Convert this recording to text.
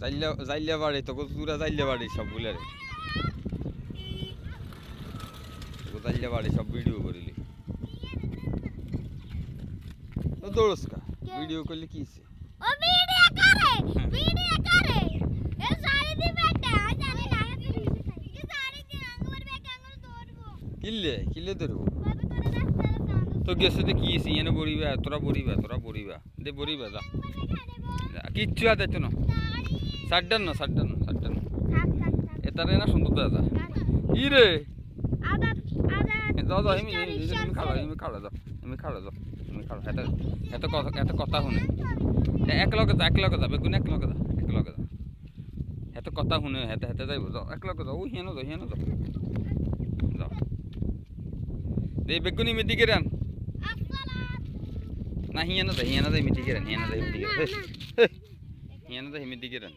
জাইল্লা জাইল্লা বাড়ি তো পুরা জাইল্লা বাড়ি সবগুলো রে তো জাইল্লা বাড়ি সব ভিডিও করিলি। দৌড়স কা? ভিডিও করলে কি হইছে? ও ভিডিও করে ভিডিও করে। এ সারি দি বেটা জানি না এ সারি দি আঙ্গুর বেটা আঙ্গুর দৌড়বো কিল্লে কিল্লে ধরবো? বাবা তোরা রাস্তায় সামনে তো গেছে তো কি হইছে? এনে বড়িবা তোরা বড়িবা তোরা বড়িবা দে বড়িবা যা। কিচ্ছু হাতে তো না। সাড্ডান না সাড্ডান না সাড্ডান না সুন্দর দাদা ই রে দাও দাও এমনি এমনি খাড়া এমনি খাড়া দাও এমনি খাড়া দাও এমনি খাড়া এত এত কথা এত কথা শুনে এক লগে যা এক লগে যা বেগুন এক লগে যা এক লগে যা এত কথা শুনে হেতে হেতে যাইব যাও এক লগে যাও হিয়ানো যাও হিয়ানো যাও যাও দে বেগুনি মিটি গেরান আসসালাম না হিয়ানো যা হিয়ানো যাই মিটি গেরান হিয়ানো যাই মিটি গেরান হিয়ানো যাই মিটি গেরান